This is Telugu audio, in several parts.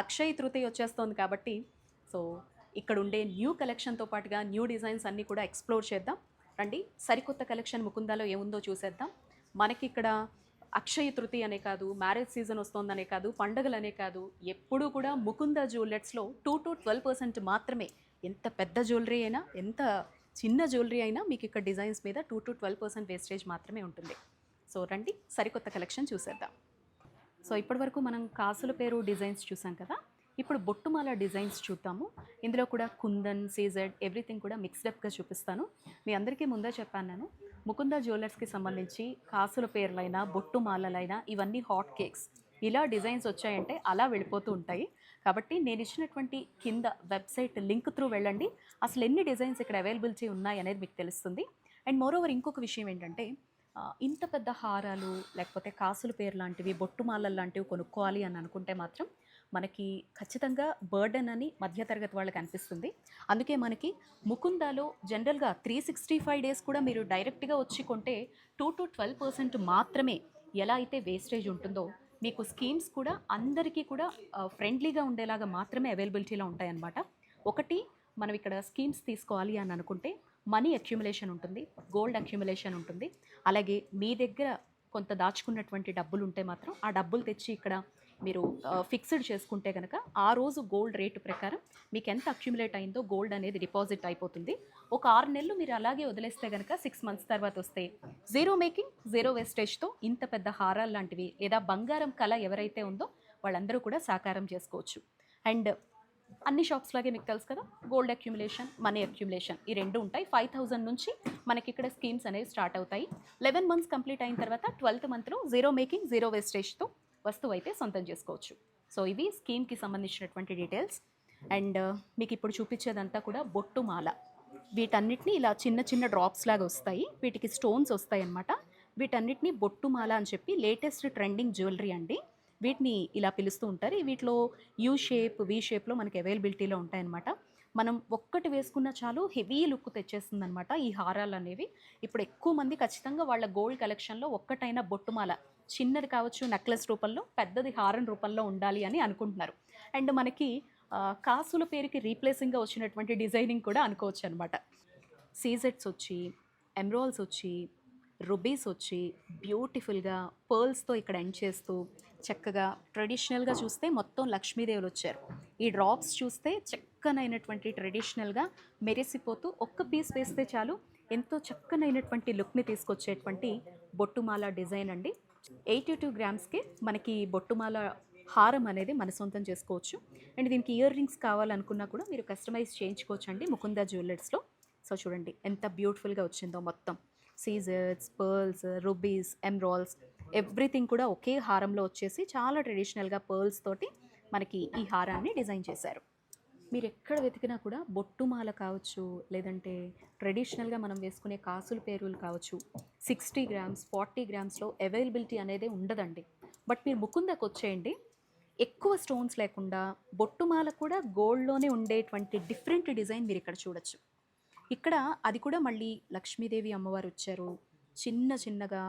అక్షయ తృతీయ వచ్చేస్తోంది కాబట్టి సో ఇక్కడ ఉండే న్యూ కలెక్షన్తో పాటుగా న్యూ డిజైన్స్ అన్నీ కూడా ఎక్స్ప్లోర్ చేద్దాం. రండి సరికొత్త కలెక్షన్ ముకుందాలో ఏముందో చూసేద్దాం. మనకి ఇక్కడ అక్షయ తృతీయ అనే కాదు మ్యారేజ్ సీజన్ వస్తోందనే కాదు పండగలనే కాదు ఎప్పుడూ కూడా ముకుంద జ్యువెలర్స్లో టూ టు ట్వెల్వ్ పర్సెంట్ మాత్రమే. ఎంత పెద్ద జ్యువెలరీ అయినా ఎంత చిన్న జ్యువెలరీ అయినా మీకు ఇక్కడ డిజైన్స్ మీద two to twelve percent wastage మాత్రమే ఉంటుంది. సో రండి సరికొత్త కలెక్షన్ చూసేద్దాం. సో ఇప్పటివరకు మనం కాసుల పేరు డిజైన్స్ చూసాం కదా. ఇప్పుడు బొట్టుమాల డిజైన్స్ చూద్దాము. ఇందులో కూడా కుందన్ సీజెడ్ ఎవ్రీథింగ్ కూడా మిక్స్డప్గా చూపిస్తాను. మీ అందరికీ ముందే చెప్పాను నేను. ముకుంద జ్యువెలర్స్కి సంబంధించి కాసుల పేర్లైనా బొట్టుమాలలైనా ఇవన్నీ హాట్ కేక్స్ ఇలా డిజైన్స్ వచ్చాయంటే అలా వెళ్ళిపోతూ ఉంటాయి. కాబట్టి నేను ఇచ్చినటువంటి కింద వెబ్సైట్ లింక్ త్రూ వెళ్ళండి. అసలు ఎన్ని డిజైన్స్ ఇక్కడ అవైలబిలిటీ ఉన్నాయి అనేది మీకు తెలుస్తుంది. అండ్ మోరోవర్ ఇంకొక విషయం ఏంటంటే ఇంత పెద్ద హారాలు లేకపోతే కాసుల పేరు లాంటివి బొట్టుమాలలు లాంటివి కొనుక్కోవాలి అని అనుకుంటే మాత్రం మనకి ఖచ్చితంగా బర్డెన్ అని మధ్యతరగతి వాళ్ళకి అనిపిస్తుంది. అందుకే మనకి ముకుందాలో జనరల్గా త్రీ సిక్స్టీ ఫైవ్ డేస్ కూడా మీరు డైరెక్ట్గా వచ్చి కొంటే టూ టు ట్వెల్వ్ పర్సెంట్ మాత్రమే ఎలా అయితే వేస్టేజ్ ఉంటుందో మీకు స్కీమ్స్ కూడా అందరికీ కూడా ఫ్రెండ్లీగా ఉండేలాగా మాత్రమే అవైలబిలిటీలో ఉంటాయన్నమాట. ఒకటి మనం ఇక్కడ స్కీమ్స్ తీసుకోవాలి అని అనుకుంటే మనీ అక్యుములేషన్ ఉంటుంది గోల్డ్ అక్యుములేషన్ ఉంటుంది. అలాగే మీ దగ్గర కొంత దాచుకున్నటువంటి డబ్బులు ఉంటే మాత్రం ఆ డబ్బులు తెచ్చి ఇక్కడ మీరు ఫిక్స్డ్ చేసుకుంటే కనుక ఆ రోజు గోల్డ్ రేటు ప్రకారం మీకు ఎంత అక్యుములేట్ అయిందో గోల్డ్ అనేది డిపాజిట్ అయిపోతుంది. ఒక ఆరు నెలలు మీరు అలాగే వదిలేస్తే కనుక సిక్స్ మంత్స్ తర్వాత వస్తే జీరో మేకింగ్ జీరో వేస్టేజ్తో ఇంత పెద్ద హారాలు లాంటివి లేదా బంగారం కళ ఎవరైతే ఉందో వాళ్ళందరూ కూడా సాకారం చేసుకోవచ్చు. అండ్ అన్ని షాప్స్ లాగే మీకు తెలుసు కదా? గోల్డ్ అక్యుములేషన్ మనీ అక్యుములేషన్ ఈ రెండు ఉంటాయి. ఫైవ్ థౌసండ్ నుంచి మనకి ఇక్కడ స్కీమ్స్ అనేవి స్టార్ట్ అవుతాయి. లెవెన్ మంత్స్ కంప్లీట్ అయిన తర్వాత ట్వెల్త్ మంత్లో జీరో మేకింగ్ జీరో వేస్టేజ్తో వస్తువు అయితే సొంతం చేసుకోవచ్చు. సో ఇవి స్కీమ్కి సంబంధించినటువంటి డీటెయిల్స్ అండ్ uh, మీకు ఇప్పుడు చూపించేదంతా కూడా బొట్టు మాల. వీటన్నిటిని ఇలా చిన్న చిన్న డ్రాప్స్ లాగా వస్తాయి. వీటికి స్టోన్స్ వస్తాయి అన్నమాట వీటన్నిటిని బొట్టు మాల అని చెప్పి లేటెస్ట్ ట్రెండింగ్ జ్యువెలరీ అండి. వీటిని ఇలా పిలుస్తూ ఉంటారు. వీటిలో యూ షేప్ వి షేప్లో మనకి అవైలబిలిటీలో ఉంటాయన్నమాట. మనం ఒక్కటి వేసుకున్న చాలు హెవీ లుక్ తెచ్చేస్తుంది అనమాట ఈ హారాలు అనేవి ఇప్పుడు ఎక్కువ మంది ఖచ్చితంగా వాళ్ళ గోల్డ్ కలెక్షన్లో ఒక్కటైన బొట్టుమాల చిన్నది కావచ్చు నెక్లెస్ రూపంలో పెద్దది హారం రూపంలో ఉండాలి అని అనుకుంటున్నారు. అండ్ మనకి కాసుల పేరుకి రీప్లేసింగ్గా వచ్చినటువంటి డిజైనింగ్ కూడా అనుకోవచ్చు అనమాట సీజెట్స్ వచ్చి ఎమ్రాల్స్ వచ్చి రుబీస్ వచ్చి బ్యూటిఫుల్గా పర్ల్స్తో ఇక్కడ ఎండ్ చేస్తూ చక్కగా ట్రెడిషనల్గా చూస్తే మొత్తం లక్ష్మీదేవులు వచ్చారు ఈ డ్రాప్స్ చూస్తే చక్కనైనటువంటి ట్రెడిషనల్గా మెరిసిపోతూ ఒక్క పీస్ వేస్తే చాలు ఎంతో చక్కనైనటువంటి లుక్ని తీసుకొచ్చేటువంటి బొట్టుమాల డిజైన్ అండి. ఎయిటీ టూ గ్రామ్స్కి మనకి బొట్టుమాల హారం అనేది మన సొంతం చేసుకోవచ్చు. అండ్ దీనికి ఇయర్ రింగ్స్ కావాలనుకున్నా కూడా మీరు కస్టమైజ్ చేయించుకోవచ్చు అండి ముకుంద జ్యువెలర్స్లో. సో చూడండి ఎంత బ్యూటిఫుల్గా వచ్చిందో మొత్తం. సీజర్స్ పర్ల్స్ రుబీస్ ఎమ్రాల్స్ ఎవ్రీథింగ్ కూడా ఒకే హారంలో వచ్చేసి చాలా ట్రెడిషనల్గా పర్ల్స్ తోటి మనకి ఈ హారాన్ని డిజైన్ చేశారు. మీరు ఎక్కడ వెతికినా కూడా బొట్టుమాల కావచ్చు లేదంటే ట్రెడిషనల్గా మనం వేసుకునే కాసుల పేరులు కావచ్చు సిక్స్టీ గ్రామ్స్ ఫార్టీ గ్రామ్స్లో అవైలబిలిటీ అనేది ఉండదండి. బట్ మీరు ముకుందకు వచ్చేయండి. ఎక్కువ స్టోన్స్ లేకుండా బొట్టుమాల కూడా గోల్డ్లోనే ఉండేటువంటి డిఫరెంట్ డిజైన్ మీరు ఇక్కడ చూడొచ్చు. ఇక్కడ అది కూడా మళ్ళీ లక్ష్మీదేవి అమ్మవారు వచ్చారు చిన్న చిన్నగా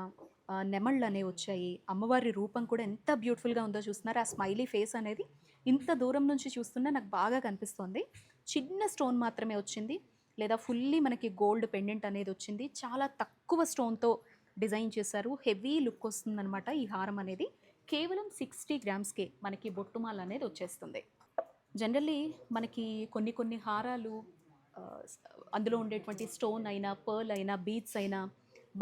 నెమళ్ళు అనేవి వచ్చాయి. అమ్మవారి రూపం కూడా ఎంత బ్యూటిఫుల్గా ఉందో చూస్తున్నారు? ఆ స్మైలీ ఫేస్ అనేది ఇంత దూరం నుంచి చూస్తున్నా నాకు బాగా కనిపిస్తోంది. చిన్న స్టోన్ మాత్రమే వచ్చింది. లేదా ఫుల్లీ మనకి గోల్డ్ పెండెంట్ అనేది వచ్చింది. చాలా తక్కువ స్టోన్తో డిజైన్ చేశారు. హెవీ లుక్ వస్తుందన్నమాట ఈ హారం అనేది. కేవలం సిక్స్టీ గ్రామ్స్కే మనకి బొట్టుమాల అనేది వచ్చేస్తుంది. జనరల్లీ మనకి కొన్ని కొన్ని హారాలు అందులో ఉండేటువంటి స్టోన్ అయినా పర్ల్ అయినా బీట్స్ అయినా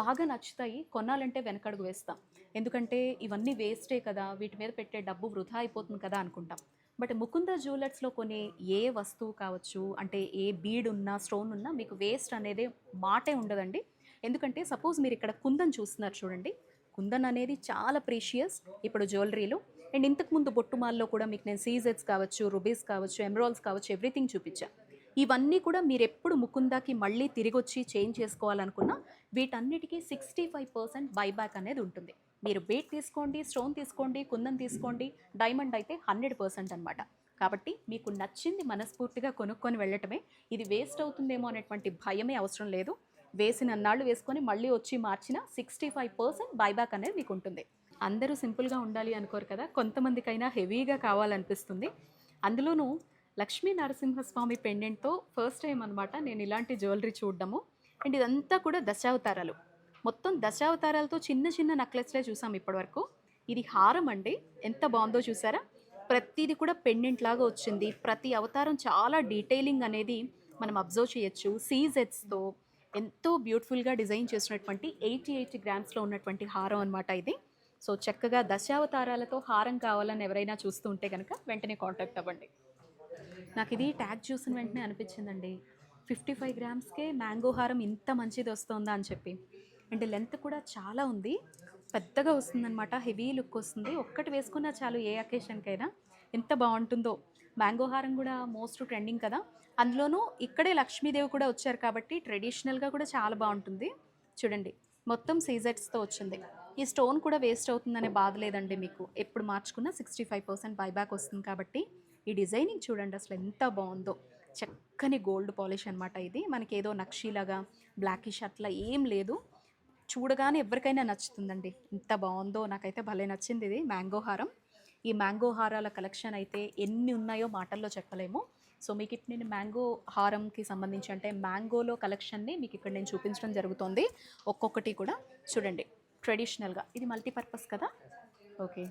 బాగా నచ్చుతాయి. కొనాలంటే వెనకడుగు వేస్తాం. ఎందుకంటే ఇవన్నీ వేస్టే కదా వీటి మీద పెట్టే డబ్బు వృధా అయిపోతుంది కదా అనుకుంటాం. బట్ ముకుంద జ్యువెలర్స్లో కొనే ఏ వస్తువు కావచ్చు అంటే ఏ బీడ్ ఉన్నా స్టోన్ ఉన్నా మీకు వేస్ట్ అనేది మాటే ఉండదండి. ఎందుకంటే సపోజ్ మీరు ఇక్కడ కుందన్ చూస్తున్నారు చూడండి. కుందన్ అనేది చాలా ప్రీషియస్ ఇప్పుడు జ్యువెలరీలో. అండ్ ఇంతకుముందు బొట్టుమాల్లో కూడా మీకు నేను సీజెట్స్ కావచ్చు రుబీస్ కావచ్చు ఎమరాల్స్ కావచ్చు ఎవ్రీథింగ్ చూపించాను ఇవన్నీ కూడా మీరు ఎప్పుడు ముకుందాకి మళ్ళీ తిరిగి వచ్చి చేంజ్ చేసుకోవాలనుకున్నా వీటన్నిటికీ సిక్స్టీ ఫైవ్ పర్సెంట్ బైబ్యాక్ అనేది ఉంటుంది. మీరు బేట్ తీసుకోండి స్టోన్ తీసుకోండి కుందన్ తీసుకోండి డైమండ్ అయితే హండ్రెడ్ పర్సెంట్ అనమాట కాబట్టి మీకు నచ్చింది మనస్ఫూర్తిగా కొనుక్కొని వెళ్ళటమే. ఇది వేస్ట్ అవుతుందేమో అనేటువంటి భయమే అవసరం లేదు. వేసిన నాళ్ళు వేసుకొని మళ్ళీ వచ్చి మార్చిన సిక్స్టీ ఫైవ్ పర్సెంట్ బైబ్యాక్ అనేది మీకు ఉంటుంది. అందరూ సింపుల్గా ఉండాలి అనుకోరు కదా. కొంతమందికైనా హెవీగా కావాలనిపిస్తుంది. అందులోనూ లక్ష్మీ నరసింహస్వామి పెండెంట్తో ఫస్ట్ టైం అనమాట నేను ఇలాంటి జ్యువెలరీ చూడడము. అండ్ ఇదంతా కూడా దశావతారాలు. మొత్తం దశావతారాలతో చిన్న చిన్న నెక్లెస్లే చూసాం ఇప్పటివరకు. ఇది హారం అండి. ఎంత బాగుందో చూసారా? ప్రతిది కూడా పెండెంట్ లాగా వచ్చింది. ప్రతి అవతారం చాలా డీటెయిలింగ్ అనేది మనం అబ్జర్వ్ చేయొచ్చు. సీజెట్స్తో ఎంతో బ్యూటిఫుల్గా డిజైన్ చేసినటువంటి ఎయిటీ ఎయిటీ గ్రామ్స్లో ఉన్నటువంటి హారం అనమాట ఇది. సో చక్కగా దశావతారాలతో హారం కావాలని ఎవరైనా చూస్తూ ఉంటే కనుక వెంటనే కాంటాక్ట్ అవ్వండి. నాకు ఇది ట్యాగ్ చూసిన వెంటనే అనిపించిందండి. ఫిఫ్టీ ఫైవ్ గ్రామ్స్కే మ్యాంగో హారం ఇంత మంచిది వస్తుందా అని చెప్పి. అండ్ లెంత్ కూడా చాలా ఉంది. పెద్దగా వస్తుందన్నమాట హెవీ లుక్ వస్తుంది. ఒక్కటి వేసుకున్నా చాలు ఏ అకేషన్కైనా ఎంత బాగుంటుందో. మ్యాంగో హారం కూడా మోస్ట్ ట్రెండింగ్ కదా. అందులోనూ ఇక్కడే లక్ష్మీదేవి కూడా వచ్చారు కాబట్టి ట్రెడిషనల్గా కూడా చాలా బాగుంటుంది. చూడండి మొత్తం సీజెట్స్తో వచ్చింది. ఈ స్టోన్ కూడా వేస్ట్ అవుతుందనే బాధ లేదండి మీకు. ఎప్పుడు మార్చుకున్నా సిక్స్టీ ఫైవ్ పర్సెంట్ బైబ్యాక్ వస్తుంది కాబట్టి. ఈ డిజైనింగ్ చూడండి అసలు ఎంత బాగుందో. చక్కని గోల్డ్ పాలిష్ అనమాట ఇది. మనకి ఏదో నక్షీలాగా బ్లాకిష్ అట్లా ఏం లేదు. చూడగానే ఎవరికైనా నచ్చుతుందండి. ఎంత బాగుందో నాకైతే భలే నచ్చింది ఇది మ్యాంగో హారం. ఈ మ్యాంగో హారాల కలెక్షన్ అయితే ఎన్ని ఉన్నాయో మాటల్లో చెప్పలేము. సో మీకు ఇప్పుడు నేను మ్యాంగో హారంకి సంబంధించి అంటే మ్యాంగోలో కలెక్షన్ని మీకు ఇక్కడ నేను చూపించడం జరుగుతుంది. ఒక్కొక్కటి కూడా చూడండి. ట్రెడిషనల్గా. ఇది మల్టీపర్పస్ కదా? ఓకే.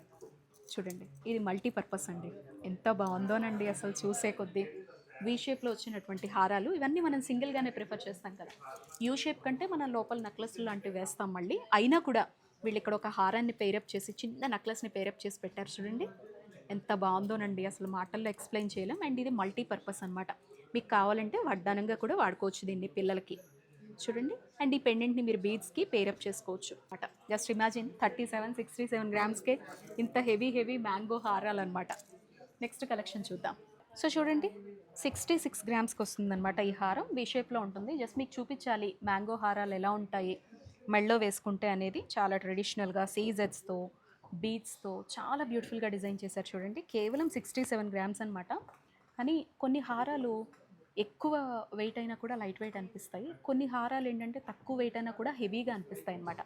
చూడండి ఇది మల్టీపర్పస్ అండి. ఎంత బాగుందోనండి అసలు చూసే కొద్దీ. వీ షేప్లో వచ్చినటువంటి హారాలు ఇవన్నీ మనం సింగిల్గానే ప్రిఫర్ చేస్తాం కదా. యూ షేప్ కంటే మనం లోపల నెక్లెస్లు లాంటివి వేస్తాం మళ్ళీ. అయినా కూడా వీళ్ళు ఇక్కడ ఒక హారాన్ని పేరప్ చేసి చిన్న నెక్లెస్ని పేరప్ చేసి పెట్టారు చూడండి. ఎంత బాగుందోనండి అసలు మాటల్లో ఎక్స్ప్లెయిన్ చేయలేం. అండ్ ఇది మల్టీపర్పస్ అనమాట మీకు కావాలంటే వడ్డానంగా కూడా వాడుకోవచ్చు దీన్ని పిల్లలకి. చూడండి. అండ్ ఈ పెండెంట్ని మీరు బీడ్స్కి పేరప్ చేసుకోవచ్చు అనమాట just imagine thirty seven sixty seven గ్రామ్స్కే ఇంత హెవీ హెవీ మ్యాంగో హారాలన్నమాట. నెక్స్ట్ కలెక్షన్ చూద్దాం. సో చూడండి సిక్స్టీ సిక్స్ గ్రామ్స్కి వస్తుందన్నమాట ఈ హారం. బీ షేప్లో ఉంటుంది. జస్ట్ మీకు చూపించాలి మ్యాంగో హారాలు ఎలా ఉంటాయి. మెళ్ళో వేసుకుంటే అనేది చాలా ట్రెడిషనల్గా సీజెడ్స్తో బీట్స్తో చాలా బ్యూటిఫుల్గా డిజైన్ చేశారు చూడండి. కేవలం సిక్స్టీ సెవెన్ గ్రామ్స్ అనమాట కానీ కొన్ని హారాలు ఎక్కువ వెయిట్ అయినా కూడా లైట్ వెయిట్ అనిపిస్తాయి. కొన్ని హారాలు ఏంటంటే తక్కువ వెయిట్ అయినా కూడా హెవీగా అనిపిస్తాయి అనమాట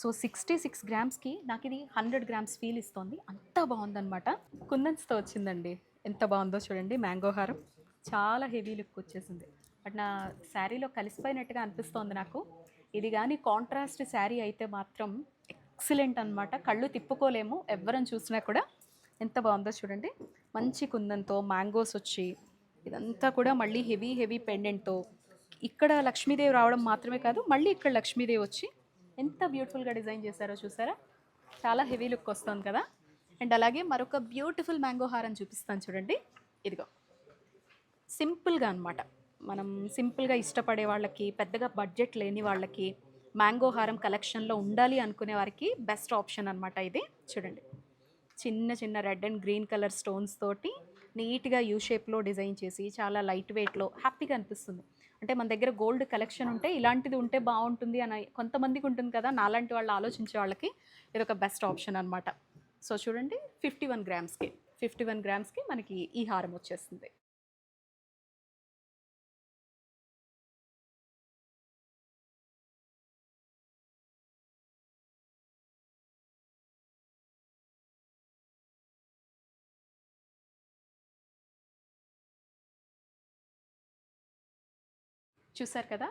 సో సిక్స్టీ సిక్స్ గ్రామ్స్కి నాకు ఇది హండ్రెడ్ గ్రామ్స్ ఫీల్ ఇస్తుంది. అంత బాగుందనమాట కుందన్స్తో వచ్చిందండి. ఎంత బాగుందో చూడండి మ్యాంగో హారం. చాలా హెవీ లుక్ వచ్చేసింది. బట్ నా శారీలో కలిసిపోయినట్టుగా అనిపిస్తోంది నాకు. ఇది కానీ కాంట్రాస్ట్ శారీ అయితే మాత్రం ఎక్సలెంట్ అనమాట కళ్ళు తిప్పుకోలేము. ఎవరని చూసినా కూడా. ఎంత బాగుందో చూడండి. మంచి కుందంతో మ్యాంగోస్ వచ్చి ఇదంతా కూడా మళ్ళీ హెవీ హెవీ పెండెంట్తో. ఇక్కడ లక్ష్మీదేవి రావడం మాత్రమే కాదు మళ్ళీ ఇక్కడ లక్ష్మీదేవి వచ్చి ఎంత బ్యూటిఫుల్గా డిజైన్ చేశారో చూసారా? చాలా హెవీ లుక్ వస్తుంది కదా? అండ్ అలాగే మరొక బ్యూటిఫుల్ మ్యాంగో హారం చూపిస్తాను చూడండి. ఇదిగో. సింపుల్గా అనమాట మనం సింపుల్గా ఇష్టపడే వాళ్ళకి పెద్దగా బడ్జెట్ లేని వాళ్ళకి మ్యాంగో హారం కలెక్షన్లో ఉండాలి అనుకునే వారికి బెస్ట్ ఆప్షన్ అనమాట ఇది. చూడండి. చిన్న చిన్న red and green colour stones తోటి నీట్గా యూ షేప్లో డిజైన్ చేసి చాలా లైట్ వెయిట్లో హ్యాపీగా అనిపిస్తుంది. అంటే మన దగ్గర గోల్డ్ కలెక్షన్ ఉంటే ఇలాంటిది ఉంటే బాగుంటుంది అని కొంతమందికి ఉంటుంది కదా నాలాంటి వాళ్ళు ఆలోచించే వాళ్ళకి ఇది ఒక బెస్ట్ ఆప్షన్ అనమాట సో చూడండి ఫిఫ్టీ వన్ గ్రామ్స్కి ఫిఫ్టీ వన్ గ్రామ్స్కి మనకి ఈ హారం వచ్చేస్తుంది. చూసారు కదా?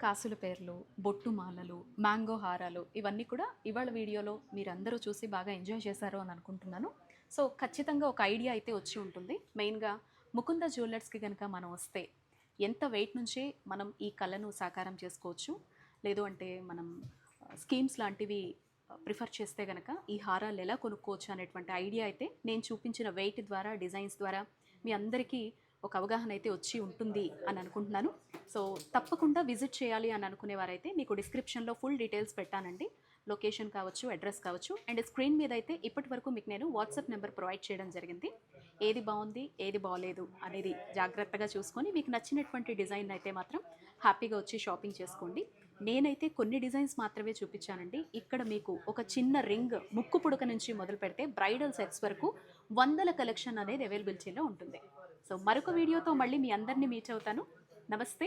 కాసుల పేర్లు బొట్టు మాలలు మ్యాంగో హారాలు ఇవన్నీ కూడా ఇవాళ వీడియోలో మీరందరూ చూసి బాగా ఎంజాయ్ చేశారు అని అనుకుంటున్నాను. సో ఖచ్చితంగా ఒక ఐడియా అయితే వచ్చి ఉంటుంది. మెయిన్గా ముకుంద జ్యువెలర్స్కి కనుక మనం వస్తే ఎంత వెయిట్ నుంచి మనం ఈ కళను సాకారం చేసుకోవచ్చు? లేదు అంటే మనం స్కీమ్స్ లాంటివి ప్రిఫర్ చేస్తే కనుక ఈ హారాలు ఎలా కొనుక్కోవచ్చు అనేటువంటి ఐడియా అయితే నేను చూపించిన వెయిట్ ద్వారా డిజైన్స్ ద్వారా మీ అందరికీ ఒక అవగాహన అయితే వచ్చి ఉంటుంది అని అనుకుంటున్నాను. సో తప్పకుండా విజిట్ చేయాలి అని అనుకునేవారైతే మీకు డిస్క్రిప్షన్లో ఫుల్ డీటెయిల్స్ పెట్టానండి. లొకేషన్ కావచ్చు అడ్రస్ కావచ్చు. అండ్ స్క్రీన్ మీద అయితే ఇప్పటి వరకు మీకు నేను వాట్సాప్ నెంబర్ ప్రొవైడ్ చేయడం జరిగింది. ఏది బాగుంది ఏది బాగలేదు అనేది జాగ్రత్తగా చూసుకొని మీకు నచ్చినటువంటి డిజైన్ అయితే మాత్రం హ్యాపీగా వచ్చి షాపింగ్ చేసుకోండి. నేనైతే కొన్ని డిజైన్స్ మాత్రమే చూపించానండి. ఇక్కడ మీకు ఒక చిన్న రింగ్ ముక్కు పుడక నుంచి మొదలు పెడితే బ్రైడల్ సెట్స్ వరకు వందల కలెక్షన్ అనేది అవైలబిలిటీలో ఉంటుంది. సో మరొక వీడియోతో మళ్ళీ మీ అందరినీ మీట్ అవుతాను. నమస్తే.